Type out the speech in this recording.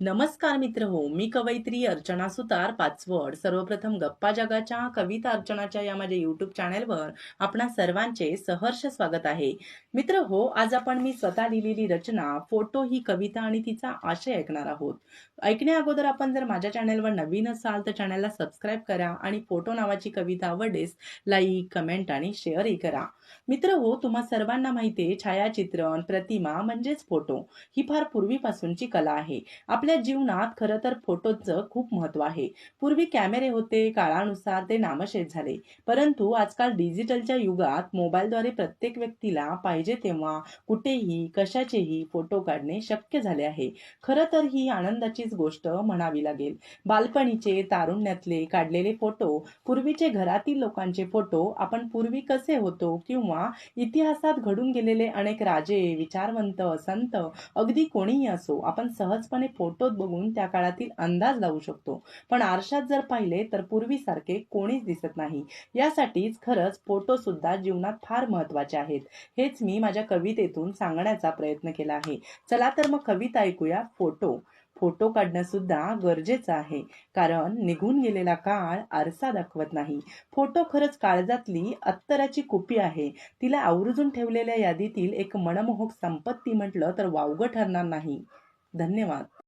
नमस्कार मित्र हो मी कवयित्री अर्चना सुतार पाचवड सर्वप्रथम गप्पा जगाच्या कविता अर्चनाच्या या माझ्या युट्यूब चॅनेलवर आपणा सर्वांचे सहर्ष स्वागत आहे. मित्र हो आज आपण मी स्वतः लिहिलेली रचना फोटो ही कविता आणि तिचा आशय ऐकणार आहोत. ऐकण्या अगोदर आपण जर माझ्या चॅनेलवर नवीन असाल तर चॅनेलला सबस्क्राईब करा आणि फोटो नावाची कविता आवडेस लाईक कमेंट आणि शेअरही करा. मित्र हो तुम्हा सर्वांना माहिती आहे छायाचित्रण प्रतिमा म्हणजेच फोटो ही फार पूर्वीपासूनची कला आहे. आपल्या जीवनात खरं तर फोटोचं खूप महत्त्व आहे. पूर्वी कॅमेरे होते काळानुसार ते नामशेष झाले. परंतु आजकाल डिजिटलच्या युगात मोबाईलद्वारे प्रत्येक व्यक्तीला पाहिजे तेव्हा कुठेही कशाचेही फोटो काढणे शक्य झाले आहे. खरं तर ही आनंदाचीच गोष्ट म्हणावी लागेल. बालपणीचे तारुण्यातले काढलेले फोटो पूर्वीचे घरातील लोकांचे फोटो आपण पूर्वी कसे होतो किंवा इतिहासात घडून गेलेले अनेक राजे विचारवंत संत अगदी कोणीही असो आपण सहजपणे फोटो फोटोत बघून त्या काळातील अंदाज लावू शकतो. पण आरशात जर पाहिले तर पूर्वीसारखे कोणीच दिसत नाही. यासाठीच खरंच फोटो सुद्धा जीवनात फार महत्त्वाचे आहेत. हेच मी माझ्या कवितेतून सांगण्याचा प्रयत्न केला आहे. चला तर मग कविता ऐकूया. फोटो. फोटो काढणं सुद्धा गरजेचं आहे. कारण निघून गेलेला काळ आरसा दाखवत नाही. फोटो खरंच काळजातली अत्तराची कुपी आहे. तिला आवर्जून ठेवलेल्या यादीतील एक मनमोहक संपत्ती म्हटलं तर वावगं ठरणार नाही. धन्यवाद.